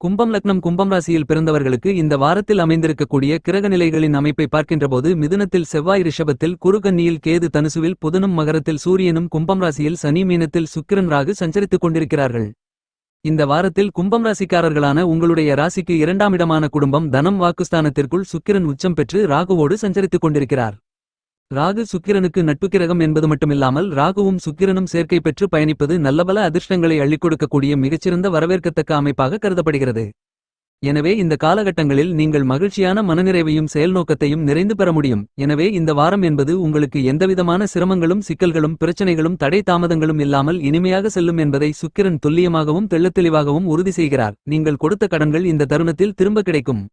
கும்பம் லக்னம் கும்பம் ராசியில் பிறந்தவர்களுக்கு இந்த வாரத்தில் அமைந்திருக்கக்கூடிய கிரக நிலைகளின் அமைப்பை பார்க்கின்றபோது மிதுனத்தில் செவ்வாய் ரிஷபத்தில் குருகன்னியில் கேது தனுசுவில் புதனும் மகரத்தில் சூரியனும் கும்பம் ராசியில் சனி மீனத்தில் சுக்கிரன் ராகு சஞ்சரித்துக் கொண்டிருக்கிறார்கள். இந்த வாரத்தில் கும்பம் ராசிக்காரர்களான உங்களுடைய ராசிக்கு இரண்டாம் இடமான குடும்பம் தனம் வாக்குஸ்தானத்திற்குள் சுக்கிரன் உச்சம் பெற்று ராகுவோடு சஞ்சரித்துக் கொண்டிருக்கிறார். ராகு சுக்கிரனுக்கு நட்பு கிரகம் என்பது மட்டுமில்லாமல் ராகுவும் சுக்கிரனும் சேர்க்கை பெற்று பயணிப்பது நல்லபல அதிர்ஷ்டங்களை அள்ளிக் கொடுக்கக்கூடிய மிகச்சிறந்த வரவேற்கத்தக்க அமைப்பாக கருதப்படுகிறது. எனவே இந்த காலகட்டங்களில் நீங்கள் மகிழ்ச்சியான மனநிறைவையும் செயல்நோக்கத்தையும் நிறைந்து பெற முடியும். எனவே இந்த வாரம் என்பது உங்களுக்கு எந்தவிதமான சிரமங்களும் சிக்கல்களும் பிரச்சனைகளும் தடை தாமதங்களும் இல்லாமல் இனிமையாக செல்லும் என்பதை சுக்கிரன் துல்லியமாகவும் தெள்ளத்தெளிவாகவும் உறுதி செய்கிறார். நீங்கள் கொடுத்த கடன்கள் இந்த தருணத்தில் திரும்ப கிடைக்கும்.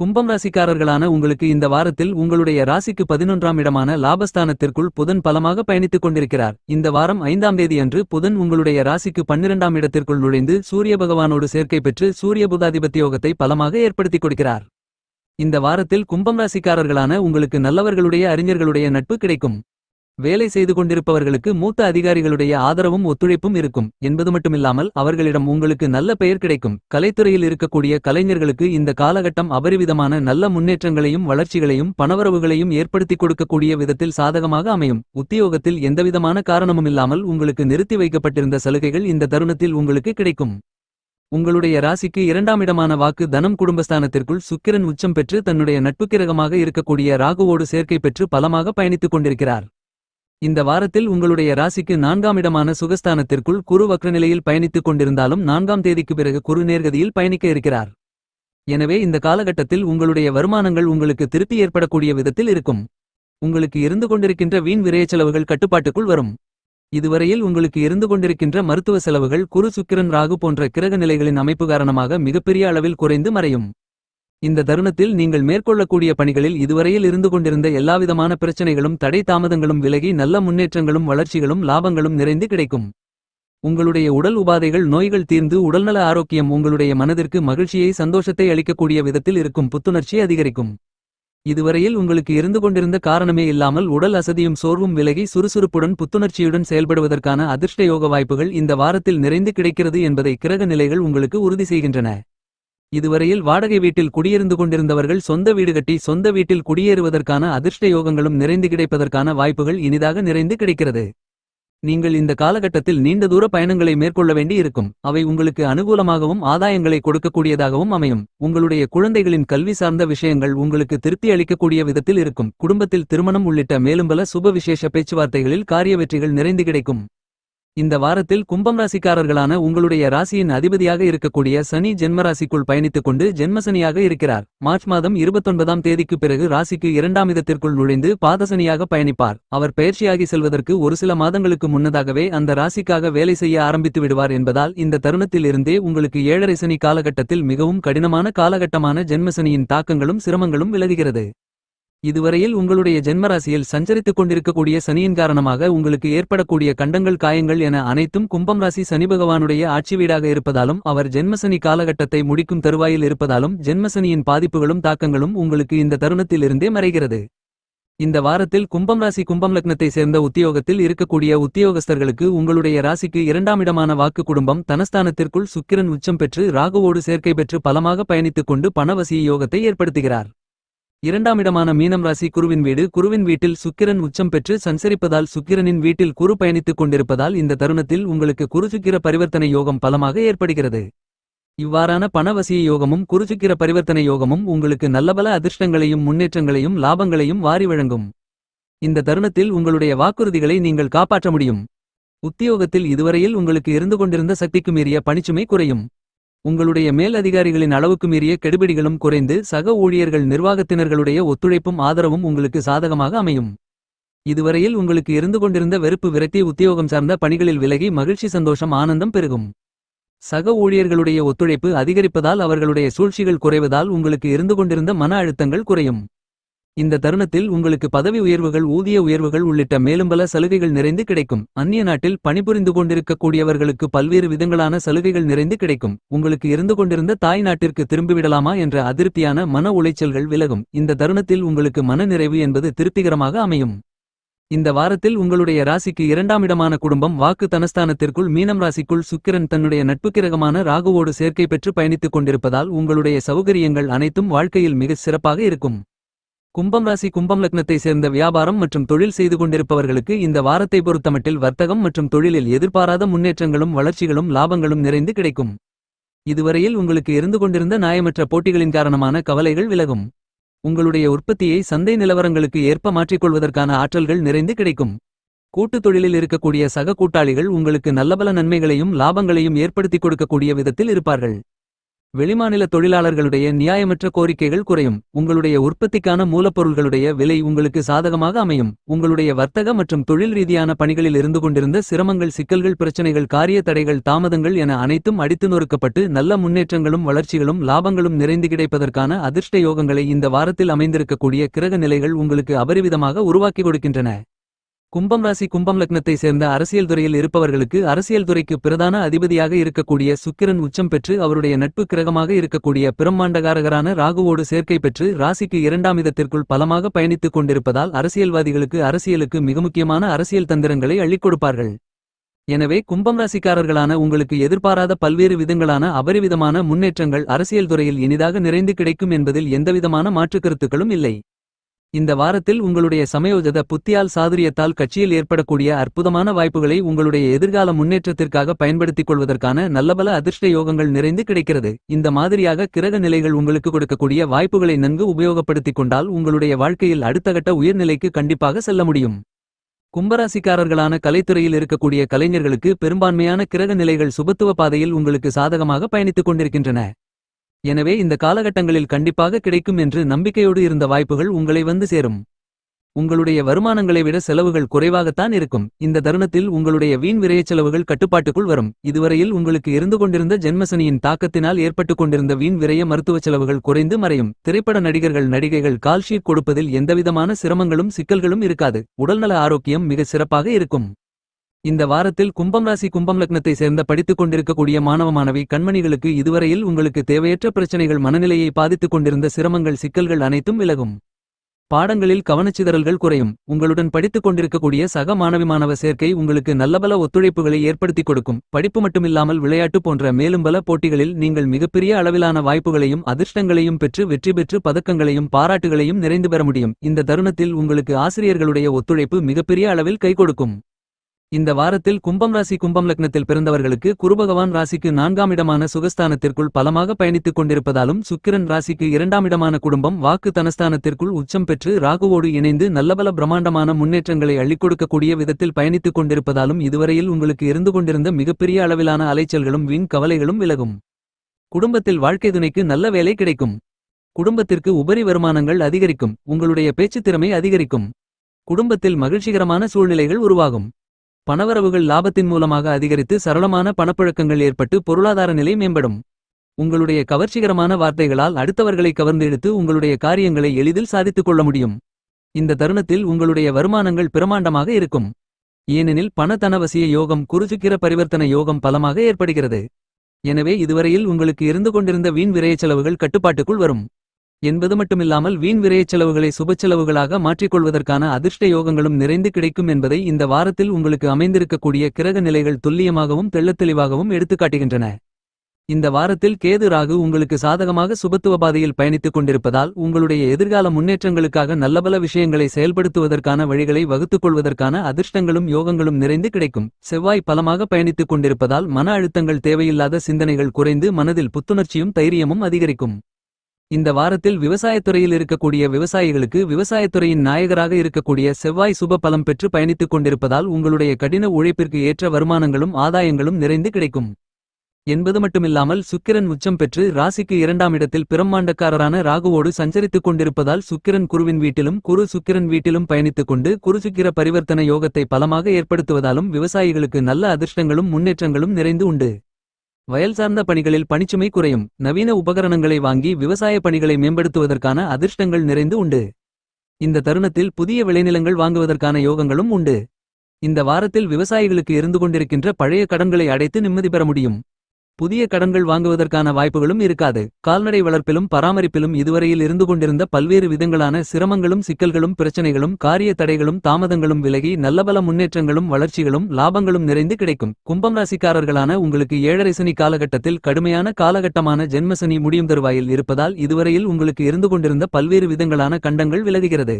கும்பம் ராசிக்காரர்களான உங்களுக்கு இந்த வாரத்தில் உங்களுடைய ராசிக்கு பதினொன்றாம் இடமான லாபஸ்தானத்திற்குள் புதன் பலமாக பயணித்துக் கொண்டிருக்கிறார். இந்த வாரம் ஐந்தாம் தேதி அன்று புதன் உங்களுடைய ராசிக்கு பன்னிரண்டாம் இடத்திற்குள் நுழைந்து சூரிய பகவானோடு சேர்க்கை பெற்று சூரிய புதாதிபத்திய யோகத்தை பலமாக ஏற்படுத்திக் கொடுக்கிறார். இந்த வாரத்தில் கும்பம் ராசிக்காரர்களான உங்களுக்கு நல்லவர்களுடைய அறிஞர்களுடைய நட்பு கிடைக்கும். வேலை செய்து கொண்டிருப்பவர்களுக்கு மூத்த அதிகாரிகளுடைய ஆதரவும் ஒத்துழைப்பும் இருக்கும். என்பது மட்டுமில்லாமல் அவர்களிடம் உங்களுக்கு நல்ல பெயர் கிடைக்கும். கலைத்துறையில் இருக்கக்கூடிய கலைஞர்களுக்கு இந்த காலகட்டம் அபரிவிதமான நல்ல முன்னேற்றங்களையும் வளர்ச்சிகளையும் பணவரவுகளையும் ஏற்படுத்திக் கொடுக்கக்கூடிய விதத்தில் சாதகமாக அமையும். உத்தியோகத்தில் எந்தவிதமான காரணமுமில்லாமல் உங்களுக்கு நிறுத்தி வைக்கப்பட்டிருந்த சலுகைகள் இந்த தருணத்தில் உங்களுக்கு கிடைக்கும். உங்களுடைய ராசிக்கு இரண்டாம் இடமான வாக்கு தனம் குடும்பஸ்தானத்திற்குள் சுக்கிரன் உச்சம் பெற்று தன்னுடைய நட்புக்கிரகமாக இருக்கக்கூடிய ராகுவோடு சேர்க்கை பெற்று பலமாக பயணித்துக் கொண்டிருக்கிறார். இந்த வாரத்தில் உங்களுடைய ராசிக்கு நான்காம் இடமான சுகஸ்தானத்திற்குள் குரு வக்ரநிலையில் பயணித்துக் கொண்டிருந்தாலும் நான்காம் தேதிக்கு பிறகு குரு நேர்கதியில் பயணிக்க இருக்கிறார். எனவே இந்த காலகட்டத்தில் உங்களுடைய வருமானங்கள் உங்களுக்கு திருப்தி ஏற்படக்கூடிய விதத்தில் இருக்கும். உங்களுக்கு இருந்து கொண்டிருக்கின்ற வீண் விரைய செலவுகள் கட்டுப்பாட்டுக்குள் வரும். இதுவரையில் உங்களுக்கு இருந்து கொண்டிருக்கின்ற மருத்துவ செலவுகள் குரு சுக்கிரன் ராகு போன்ற கிரக நிலைகளின் அமைப்பு காரணமாக மிகப்பெரிய அளவில் குறைந்து மறையும். இந்த தருணத்தில் நீங்கள் மேற்கொள்ளக்கூடிய பணிகளில் இதுவரையில் இருந்து கொண்டிருந்த எல்லாவிதமான பிரச்சனைகளும் தடை தாமதங்களும் விலகி நல்ல முன்னேற்றங்களும் வளர்ச்சிகளும் லாபங்களும் நிறைந்து கிடைக்கும். உங்களுடைய உடல் உபாதைகள் நோய்கள் தீர்ந்து உடல்நல ஆரோக்கியம் உங்களுடைய மனதிற்கு மகிழ்ச்சியை சந்தோஷத்தை அளிக்கக்கூடிய விதத்தில் இருக்கும் புத்துணர்ச்சி அதிகரிக்கும். இதுவரையில் உங்களுக்கு இருந்து கொண்டிருந்த காரணமே இல்லாமல் உடல் அசதியும் சோர்வும் விலகி சுறுசுறுப்புடன் புத்துணர்ச்சியுடன் செயல்படுவதற்கான அதிர்ஷ்ட யோக வாய்ப்புகள் இந்த வாரத்தில் நிறைந்து கிடைக்கிறது என்பதை கிரக நிலைகள் உங்களுக்கு உறுதி செய்கின்றன. இதுவரையில் வாடகை வீட்டில் குடியிருந்து கொண்டிருந்தவர்கள் சொந்த வீடு கட்டி சொந்த வீட்டில் குடியேறுவதற்கான அதிர்ஷ்ட யோகங்களும் நிறைந்து கிடைப்பதற்கான வாய்ப்புகள் இனிதாக நிறைந்து கிடைக்கிறது. நீங்கள் இந்த காலகட்டத்தில் நீண்ட தூர பயணங்களை மேற்கொள்ள வேண்டி இருக்கும். அவை உங்களுக்கு அனுகூலமாகவும் ஆதாயங்களை கொடுக்கக்கூடியதாகவும் அமையும். உங்களுடைய குழந்தைகளின் கல்வி சார்ந்த விஷயங்கள் உங்களுக்கு திருப்தி அளிக்கக்கூடிய விதத்தில் இருக்கும். குடும்பத்தில் திருமணம் உள்ளிட்ட மேலும் பல சுப விசேஷ பேச்சுவார்த்தைகளில் காரிய வெற்றிகள் நிறைந்து கிடைக்கும். இந்த வாரத்தில் கும்பம் ராசிக்காரர்களான உங்களுடைய ராசியின் அதிபதியாக இருக்கக்கூடிய சனி ஜென்மராசிக்குள் பயணித்துக் கொண்டு ஜென்மசனியாக இருக்கிறார். மார்ச் மாதம் இருபத்தொன்பதாம் தேதிக்கு பிறகு ராசிக்கு இரண்டாம் இதத்திற்குள் நுழைந்து பாதசனியாக பயணிப்பார். அவர் பயிற்சியாகி செல்வதற்கு ஒரு சில மாதங்களுக்கு முன்னதாகவே அந்த ராசிக்காக வேலை செய்ய ஆரம்பித்து விடுவார் என்பதால் இந்த தருணத்தில் இருந்தே உங்களுக்கு ஏழரை சனி காலகட்டத்தில் மிகவும் கடினமான காலகட்டமான ஜென்மசனியின் தாக்கங்களும் சிரமங்களும் விலகுகிறது. இதுவரையில் உங்களுடைய ஜென்மராசியில் சஞ்சரித்துக் கொண்டிருக்கக்கூடிய சனியின் காரணமாக உங்களுக்கு ஏற்படக்கூடிய கண்டங்கள் காயங்கள் என அனைத்தும் கும்பம் ராசி சனி பகவானுடைய ஆட்சி வீடாக இருப்பதாலும் அவர் ஜென்மசனி காலகட்டத்தை முடிக்கும் தருவாயில் இருப்பதாலும் ஜென்மசனியின் பாதிப்புகளும் தாக்கங்களும் உங்களுக்கு இந்த தருணத்திலிருந்தே மறைகிறது. இந்த வாரத்தில் கும்பம் ராசி கும்பம் லக்னத்தை சேர்ந்த உத்தியோகத்தில் இருக்கக்கூடிய உத்தியோகஸ்தர்களுக்கு உங்களுடைய ராசிக்கு இரண்டாம் இடமான வாக்கு குடும்பம் தனஸ்தானத்திற்குள் சுக்கிரன் உச்சம் பெற்று ராகுவோடு சேர்க்கை பெற்று பலமாக பயணித்துக் கொண்டு பணவசிய யோகத்தை ஏற்படுத்துகிறார். இரண்டாம் இடமான மீனம் ராசி குருவின் வீடு. குருவின் வீட்டில் சுக்கிரன் உச்சம் பெற்று சஞ்சரிப்பதால் சுக்கிரனின் வீட்டில் குரு பயணித்துக் கொண்டிருப்பதால் இந்த தருணத்தில் உங்களுக்கு குருசுக்கிர பரிவர்த்தனை யோகம் பலமாக ஏற்படுகிறது. இவ்வாறான பணவசிய யோகமும் குருசுக்கிர பரிவர்த்தனை யோகமும் உங்களுக்கு நல்லபல அதிர்ஷ்டங்களையும் முன்னேற்றங்களையும் லாபங்களையும் வாரி வழங்கும். இந்த தருணத்தில் உங்களுடைய வாக்குறுதிகளை நீங்கள் காப்பாற்ற முடியும். உத்தியோகத்தில் இதுவரையில் உங்களுக்கு இருந்து கொண்டிருந்த சக்திக்கு மீறிய பணிச்சுமை குறையும். உங்களுடைய மேலதிகாரிகளின் அளவுக்கு மீறிய கெடுபிடிகளும் குறைந்து சக ஊழியர்கள் நிர்வாகத்தினர்களுடைய ஒத்துழைப்பும் ஆதரவும் உங்களுக்கு சாதகமாக அமையும். இதுவரையில் உங்களுக்கு இருந்து கொண்டிருந்த வெறுப்பு விரக்தி உத்தியோகம் சார்ந்த பணிகளில் விலகி மகிழ்ச்சி சந்தோஷம் ஆனந்தம் பெருகும். சக ஊழியர்களுடைய ஒத்துழைப்பு அதிகரிப்பதால் அவர்களுடைய சூழ்ச்சிகள் குறைவதால் உங்களுக்கு இருந்து கொண்டிருந்த மன அழுத்தங்கள் குறையும். இந்த தருணத்தில் உங்களுக்கு பதவி உயர்வுகள் ஊதிய உயர்வுகள் உள்ளிட்ட மேலும் பல சலுகைகள் நிறைந்து கிடைக்கும். அந்நிய நாட்டில் பணிபுரிந்து கொண்டிருக்கக்கூடியவர்களுக்கு பல்வேறு விதங்களான சலுகைகள் நிறைந்து கிடைக்கும். உங்களுக்கு இருந்து கொண்டிருந்த தாய் நாட்டிற்கு திரும்பிவிடலாமா என்ற அதிருப்தியான மன உளைச்சல்கள் விலகும். இந்த தருணத்தில் உங்களுக்கு மன நிறைவு என்பது திருப்திகரமாக அமையும். இந்த வாரத்தில் உங்களுடைய ராசிக்கு இரண்டாம் இடமான குடும்பம் வாக்கு தனஸ்தானத்திற்குள் மீனம் ராசிக்குள் சுக்கிரன் தன்னுடைய நட்புக்கிரகமான ராகுவோடு சேர்க்கை பெற்று பயணித்துக் கொண்டிருப்பதால் உங்களுடைய சௌகரியங்கள் அனைத்தும் வாழ்க்கையில் மிகச் சிறப்பாக இருக்கும். கும்பம் ராசி கும்பம் லக்னத்தை சேர்ந்த வியாபாரம் மற்றும் தொழில் செய்து கொண்டிருப்பவர்களுக்கு இந்த வாரத்தை பொறுத்தமட்டில் வர்த்தகம் மற்றும் தொழிலில் எதிர்பாராத முன்னேற்றங்களும் வளர்ச்சிகளும் லாபங்களும் நிறைந்து கிடைக்கும். இதுவரையில் உங்களுக்கு இருந்து கொண்டிருந்த நியாயமற்ற போட்டிகளின் காரணமான கவலைகள் விலகும். உங்களுடைய உற்பத்தியை சந்தை நிலவரங்களுக்கு ஏற்ப மாற்றிக்கொள்வதற்கான ஆற்றல்கள் நிறைந்து கிடைக்கும். கூட்டுத் தொழிலில் இருக்கக்கூடிய சக கூட்டாளிகள் உங்களுக்கு நல்லபல நன்மைகளையும் லாபங்களையும் ஏற்படுத்திக் கொடுக்கக்கூடிய விதத்தில் இருப்பார்கள். வெளிமாநில தொழிலாளர்களுடைய நியாயமற்ற கோரிக்கைகள் குறையும். உங்களுடைய உற்பத்திக்கான மூலப்பொருள்களுடைய விலை உங்களுக்கு சாதகமாக அமையும். உங்களுடைய வர்த்தக மற்றும் தொழில் ரீதியான பணிகளில் இருந்து கொண்டிருந்த சிரமங்கள் சிக்கல்கள் பிரச்சனைகள் காரிய தடைகள் தாமதங்கள் என அனைத்தும் அடித்து நொறுக்கப்பட்டு நல்ல முன்னேற்றங்களும் வளர்ச்சிகளும் லாபங்களும் நிறைந்து கிடைப்பதற்கான அதிர்ஷ்ட யோகங்களை இந்த வாரத்தில் அமைந்திருக்கக்கூடிய கிரக நிலைகள் உங்களுக்கு அபரிவிதமாக உருவாக்கி கொடுக்கின்றன. கும்பம் ராசி கும்பம் லக்னத்தை சேர்ந்த அரசியல் துறையில் இருப்பவர்களுக்கு அரசியல் துறைக்கு பிரதான அதிபதியாக இருக்கக்கூடிய சுக்கிரன் உச்சம் பெற்று அவருடைய நட்பு கிரகமாக இருக்கக்கூடிய பிரம்மாண்டகாரகரான ராகுவோடு சேர்க்கை பெற்று ராசிக்கு இரண்டாம் இதத்திற்குள் பலமாக பயணித்துக் கொண்டிருப்பதால் அரசியல்வாதிகளுக்கு அரசியலுக்கு மிக முக்கியமான அரசியல் தந்திரங்களை அள்ளிக் கொடுப்பார்கள். எனவே கும்பம் ராசிக்காரர்களான உங்களுக்கு எதிர்பாராத பல்வேறு விதங்களான அபரிவிதமான முன்னேற்றங்கள் அரசியல் துறையில் இனிதாக நிறைந்து கிடைக்கும் என்பதில் எந்தவிதமான மாற்றுக் கருத்துக்களும் இல்லை. இந்த வாரத்தில் உங்களுடைய சமயோஜத புத்தியால் சாதுரியத்தால் கட்சியில் ஏற்படக்கூடிய அற்புதமான வாய்ப்புகளை உங்களுடைய எதிர்கால முன்னேற்றத்திற்காக பயன்படுத்திக் கொள்வதற்கான நல்லபல அதிர்ஷ்ட யோகங்கள் நிறைந்து கிடைக்கிறது. இந்த மாதிரியாக கிரக நிலைகள் உங்களுக்கு கொடுக்கக்கூடிய வாய்ப்புகளை நன்கு உபயோகப்படுத்திக் கொண்டால் உங்களுடைய வாழ்க்கையில் அடுத்தகட்ட உயர்நிலைக்கு கண்டிப்பாக செல்ல முடியும். கும்பராசிக்காரர்களான கலைத்துறையில் இருக்கக்கூடிய கலைஞர்களுக்கு பெரும்பான்மையான கிரக நிலைகள் சுபத்துவ பாதையில் உங்களுக்கு சாதகமாக பயணித்துக் கொண்டிருக்கின்றன. எனவே இந்த காலகட்டங்களில் கண்டிப்பாக கிடைக்கும் என்று நம்பிக்கையோடு இருந்த வாய்ப்புகள் உங்களை வந்து சேரும். உங்களுடைய வருமானங்களை விட செலவுகள் குறைவாகத்தான் இருக்கும். இந்த தருணத்தில் உங்களுடைய வீண் விரயச் செலவுகள் கட்டுப்பாட்டுக்குள் வரும். இதுவரையில் உங்களுக்கு இருந்து கொண்டிருந்த ஜென்மசனியின் தாக்கத்தினால் ஏற்பட்டுக் கொண்டிருந்த வீண் விரய மருத்துவச் செலவுகள் குறைந்து மறையும். திரைப்பட நடிகர்கள் நடிகைகள் கால்ஷீட் கொடுப்பதில் எந்தவிதமான சிரமங்களும் சிக்கல்களும் இருக்காது. உடல்நல ஆரோக்கியம் மிக சிறப்பாக இருக்கும். இந்த வாரத்தில் கும்பம் ராசி கும்பம் லக்னத்தை சேர்ந்த படித்துக் கொண்டிருக்கக்கூடிய மாணவ மாணவி கண்மணிகளுக்கு இதுவரையில் உங்களுக்கு தேவையற்ற பிரச்சனைகள் மனநிலையை பாதித்துக் கொண்டிருந்த சிரமங்கள் சிக்கல்கள் அனைத்தும் விலகும். பாடங்களில் கவனச்சிதறல்கள் குறையும். உங்களுடன் படித்துக் கொண்டிருக்கக்கூடிய சக மாணவி மாணவ சேர்க்கை உங்களுக்கு நல்லபல ஒத்துழைப்புகளை ஏற்படுத்திக் கொடுக்கும். படிப்பு மட்டுமில்லாமல் விளையாட்டு போன்ற மேலும் பல போட்டிகளில் நீங்கள் மிகப்பெரிய அளவிலான வாய்ப்புகளையும் அதிர்ஷ்டங்களையும் பெற்று வெற்றி பெற்று பதக்கங்களையும் பாராட்டுகளையும் நிறைந்து பெற முடியும். இந்த தருணத்தில் உங்களுக்கு ஆசிரியர்களுடைய ஒத்துழைப்பு மிகப்பெரிய அளவில் கை கொடுக்கும். இந்த வாரத்தில் கும்பம் ராசி கும்பம் லக்னத்தில் பிறந்தவர்களுக்கு குருபகவான் ராசிக்கு நான்காம் இடமான சுகஸ்தானத்திற்குள் பலமாக பயணித்துக் கொண்டிருப்பதாலும் சுக்கிரன் ராசிக்கு இரண்டாம் இடமான குடும்பம் வாக்கு தனஸ்தானத்திற்குள் உச்சம் பெற்று ராகுவோடு இணைந்து நல்லபல பிரம்மாண்டமான முன்னேற்றங்களை அள்ளிக் கொடுக்கக்கூடிய விதத்தில் பயணித்துக் கொண்டிருப்பதாலும் இதுவரையில் உங்களுக்கு இருந்து கொண்டிருந்த மிகப்பெரிய அளவிலான அலைச்சல்களும் வீண் கவலைகளும் விலகும். குடும்பத்தில் வாழ்க்கை துணைக்கு நல்ல வேலை கிடைக்கும். குடும்பத்திற்கு உபரி வருமானங்கள் அதிகரிக்கும். உங்களுடைய பேச்சுத் திறமை அதிகரிக்கும். குடும்பத்தில் மகிழ்ச்சிகரமான சூழ்நிலைகள் உருவாகும். பணவரவுகள் லாபத்தின் மூலமாக அதிகரித்து சரளமான பணப்புழக்கங்கள் ஏற்பட்டு பொருளாதார நிலை மேம்படும். உங்களுடைய கவர்ச்சிகரமான வார்த்தைகளால் அடுத்தவர்களை கவர்ந்தெடுத்து உங்களுடைய காரியங்களை எளிதில் சாதித்துக் கொள்ள முடியும். இந்த தருணத்தில் உங்களுடைய வருமானங்கள் பிரமாண்டமாக இருக்கும். ஏனெனில் பணத்தனவசிய யோகம் குருசுக்கிர பரிவர்த்தன யோகம் பலமாக ஏற்படுகிறது. எனவே இதுவரையில் உங்களுக்கு இருந்து கொண்டிருந்த வீண் விரைய செலவுகள் கட்டுப்பாட்டுக்குள் வரும். என்பது மட்டுமில்லாமல் வீண் விரயச் செலவுகளை சுபச்செலவுகளாக மாற்றிக்கொள்வதற்கான அதிர்ஷ்ட யோகங்களும் நிறைந்து கிடைக்கும் என்பதை இந்த வாரத்தில் உங்களுக்கு அமைந்திருக்கக்கூடிய கிரக நிலைகள் துல்லியமாகவும் தெள்ளத்தெளிவாகவும் எடுத்துக்காட்டுகின்றன இந்த வாரத்தில் கேது ராகு உங்களுக்கு சாதகமாக சுபத்துவ பாதையில் பயணித்துக் கொண்டிருப்பதால் உங்களுடைய எதிர்கால முன்னேற்றங்களுக்காக நல்லபல விஷயங்களை செயல்படுத்துவதற்கான வழிகளை வகுத்துக் கொள்வதற்கான அதிர்ஷ்டங்களும் யோகங்களும் நிறைந்து கிடைக்கும். செவ்வாய் பலமாக பயணித்துக் கொண்டிருப்பதால் மன அழுத்தங்கள் தேவையில்லாத சிந்தனைகள் குறைந்து மனதில் புத்துணர்ச்சியும் தைரியமும் அதிகரிக்கும். இந்த வாரத்தில் விவசாயத்துறையில் இருக்கக்கூடிய விவசாயிகளுக்கு விவசாயத்துறையின் நாயகராக இருக்கக்கூடிய செவ்வாய் சுப பலம் பெற்று பயணித்துக் கொண்டிருப்பதால் உங்களுடைய கடின உழைப்பிற்கு ஏற்ற வருமானங்களும் ஆதாயங்களும் நிறைந்து கிடைக்கும். என்பது மட்டுமில்லாமல் சுக்கிரன் உச்சம் பெற்று ராசிக்கு இரண்டாம் இடத்தில் பிரம்மாண்டக்காரரான ராகுவோடு சஞ்சரித்துக் கொண்டிருப்பதால் சுக்கிரன் குருவின் வீட்டிலும் குரு சுக்கிரன் வீட்டிலும் பயணித்துக் கொண்டு குருசுக்கிர பரிவர்த்தனை பரிவர்த்தன யோகத்தை பலமாக ஏற்படுத்துவதாலும் விவசாயிகளுக்கு நல்ல அதிர்ஷ்டங்களும் முன்னேற்றங்களும் நிறைந்து உண்டு. வயல் சார்ந்த பணிகளில் பணிச்சுமை குறையும். நவீன உபகரணங்களை வாங்கி விவசாய பணிகளை மேம்படுத்துவதற்கான அதிர்ஷ்டங்கள் நிறைந்து உண்டு. இந்த தருணத்தில் புதிய விளைநிலங்கள் வாங்குவதற்கான யோகங்களும் உண்டு. இந்த வாரத்தில் விவசாயிகளுக்கு இருந்து கொண்டிருக்கின்ற பழைய கடன்களை அடைத்து நிம்மதி பெற முடியும். புதிய கடன்கள் வாங்குவதற்கான வாய்ப்புகளும் இருக்காது. கால்நடை வளர்ப்பிலும் பராமரிப்பிலும் இதுவரையில் இருந்து கொண்டிருந்த பல்வேறு விதங்களான சிரமங்களும் சிக்கல்களும் பிரச்சனைகளும் காரிய தடைகளும் தாமதங்களும் விலகி நல்லபல முன்னேற்றங்களும் வளர்ச்சிகளும் லாபங்களும் நிறைந்து கிடைக்கும். கும்பம் ராசிக்காரர்களான உங்களுக்கு ஏழரை சனி காலகட்டத்தில் கடுமையான காலகட்டமான ஜென்மசனி முடியும் தருவாயில் இருப்பதால் இதுவரையில் உங்களுக்கு இருந்து கொண்டிருந்த பல்வேறு விதங்களான கண்டங்கள் விலகுகிறது.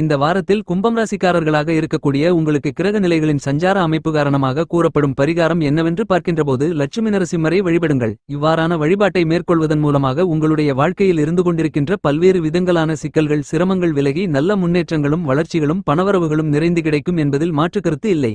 இந்த வாரத்தில் கும்பம் ராசிக்காரர்களாக இருக்கக்கூடிய உங்களுக்கு கிரக நிலைகளின் சஞ்சார அமைப்பு காரணமாக கூறப்படும் பரிகாரம் என்னவென்று பார்க்கின்றபோது லட்சுமி நரசிம்மரை வழிபடுங்கள். இவ்வாறான வழிபாட்டை மேற்கொள்வதன் மூலமாக உங்களுடைய வாழ்க்கையில் இருந்து கொண்டிருக்கின்ற பல்வேறு விதங்களான சிக்கல்கள் சிரமங்கள் விலகி நல்ல முன்னேற்றங்களும் வளர்ச்சிகளும் பணவரவுகளும் நிறைந்து கிடைக்கும் என்பதில் மாற்றுக்கருத்து இல்லை.